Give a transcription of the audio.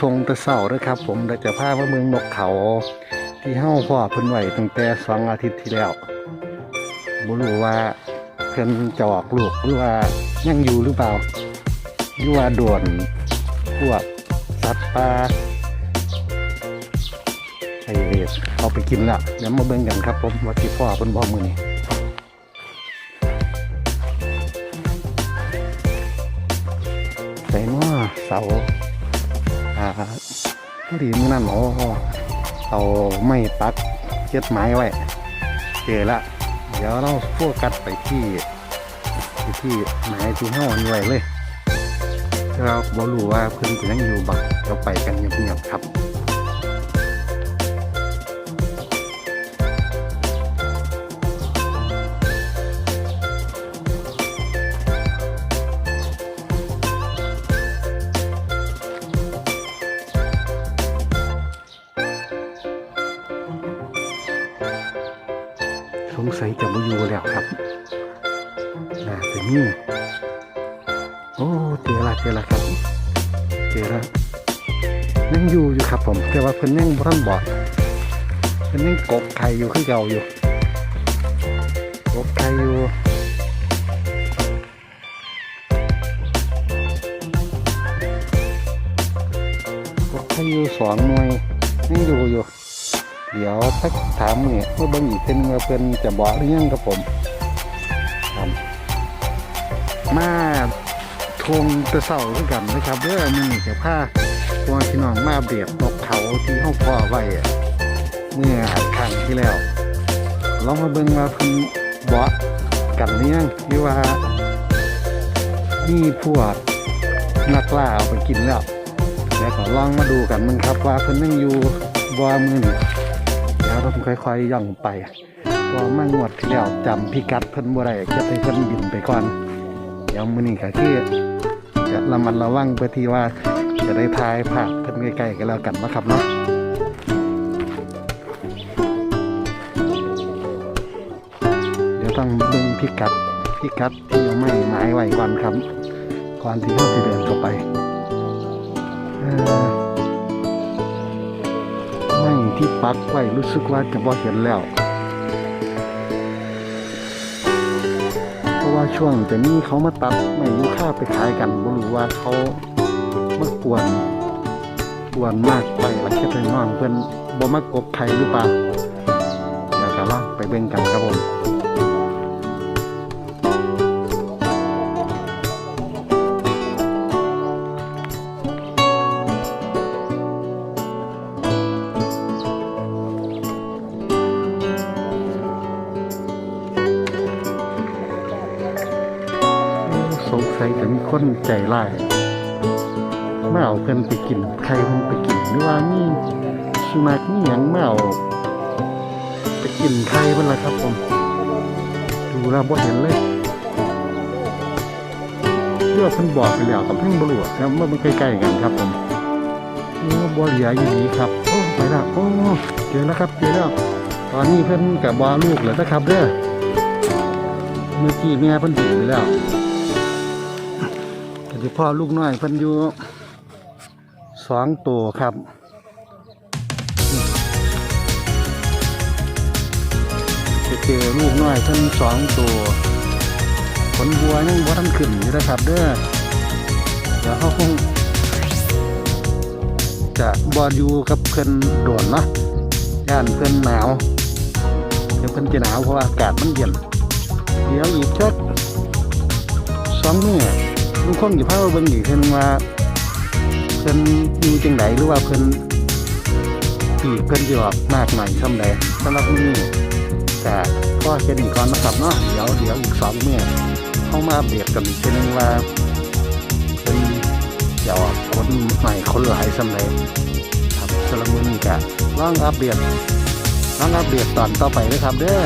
ทงตะเสาด้อครับ ผมเดี๋ยวจะพามาเมืองนกเขา ที่เฮาพ่อเพิ่นไหวตั้งแต่สองอาทิตย์ที่แล้วบ่รู้ว่าเพิ่นจะออกลูกหรือว่ายังอยู่หรือเปล่าหรือว่าโดวนพวกสัตว์ป่าไอเวสเอาไปกินละเดี๋ยวมาเบิ่งกันครับ ผมว่าที่พ่อเพิ่นบอกมื้อนี้ใส่น้อเสา อ่าพอดีมือนั่นโอ้เอาไม่ปักเจ็ดไม้ไว้เจอละ เดี๋ยวเราโฟกัสไปที่ไปที่ไม้ที่ห้านี่ไว้เลยเราบอรู้ว่าเพิ่นจะยังอยู่บักเราไปกันเงียบๆครับ สงสัยจะมาอยู่แล้วครับน่าจะมีโอ้เจอละเจอละครับ เจอละยังอยู่อยู่ครับผม แต่ว่าเพิ่นยังบ่ทันบอดเพิ่นยังกกไข่อยู่คือเก่าอยู่กกไข่อยู่กกไข่อยู่สองหน่วยยังอยู่อยู่ เดี๋ยวถ้าถามเนี่ยเมื่อเบิ่งอีกเป็นว่าเพิ่นจะบอกหรือยังครับผมครับมาทวงตะเสาคือกันนะครับเด้อมื้อนี้จะพาพวกพี่น้องมาเบียบตกเขาที่เฮาพ่อไว้อะเมื่อครั้งที่แล้วลองมาเบิ่งว่าเพิ่นบอกกันหรือยังหรือว่ามีพวกนักล่าเอาไปกินแล้วแล้วก็ลองมาดูกันมึงครับว่าเพิ่นยังอยู่บ่มือนี้เดี๋ยวเราค่อยๆย่องไปก็มางวดที่แล้วจำพิกัดเพิ่นบ่ได้จะให้เพิ่นบินไปก่อน เดี๋ยวมื้อนี้ก็คือจะระมัดระวังเพื่อที่ว่าจะได้ทายภาพเพิ่นใกล้ๆกันแล้วกันนะครับเนาะเดี๋ยวต้องเบิ่งพิกัดพิกัดที่เอาไม้หมายไว้ก่อนครับก่อนที่เราจะเดินเข้าไปเอ่อไม่ ที่ปักไว้รู้สึกว่าจะพอเห็นแล้ว เพราะว่าช่วงจะนี้เขามาตัดไม่รู้ค่าไปขายกันบ่รู้ว่าเขามากวนกวนมากไปแล้วแค่ไปน้องเพื่อนบ่มากบใครหรือเปล่าเดี๋ยวกันลองไปเบ่งกันครับผม สงสัยจะมีคนใจร้ายมาเอาเพิ่นไปกินใครเพิ่นไปกินหรือว่ามีสุนัขนี่หยังมาเอาไปกินใครเพิ่นล่ะครับผม ดูแล้วบ่เห็นเลยเรื่องเพิ่นบอกไปแล้วกับเพิ่งบ่รู้ครับเมื่อมันใกล้ๆกันครับผมโอ้บ่เหลืออยู่ดีครับโอ้ไปแล้วโอ้เจอแล้วครับเจอแล้วตอนนี้เพิ่นกับบ่ลูกแล้วนะครับเด้อเมื่อกี้แม่เพิ่นบินไปแล้ว ก็สิพ่อลูกน้อยเพิ่นอยู่สองตัวครับจะเจอลูกน้อยเพิ่นสองตัวขนบัวยังบ่ทันขึ้นอยู่นะครับเด้อเดี๋ยวเขาคงจะบออยู่กับเพิ่นโดนเนาะย่านเพิ่นหนาวเดี๋ยวเพิ่นจะหนาวเพราะอากาศมันเย็นเดี๋ยวอีกชักสองเมื้อ ลุงคงอยู่พาเบิ่งอีกเพิ่นว่าเพิ่นอยู่จังไดหรือว่าเพิ่นปีกเพิ่นสิออกมากหน่อยซำใดสำหรับมื้อนี้ก็ก็แค่นี้ก่อนนะครับเนาะเดี๋ยวเดี๋ยวอีกสองมื้อเข้ามาอัปเดตกันอีกทีนึงว่าเพิ่นจะออกคนใหม่คนหลายซำใดครับสำหรับมื้อนี้ก็ลองอัปเดตลองอัปเดตตอนต่อไปเด้อครับเด้อ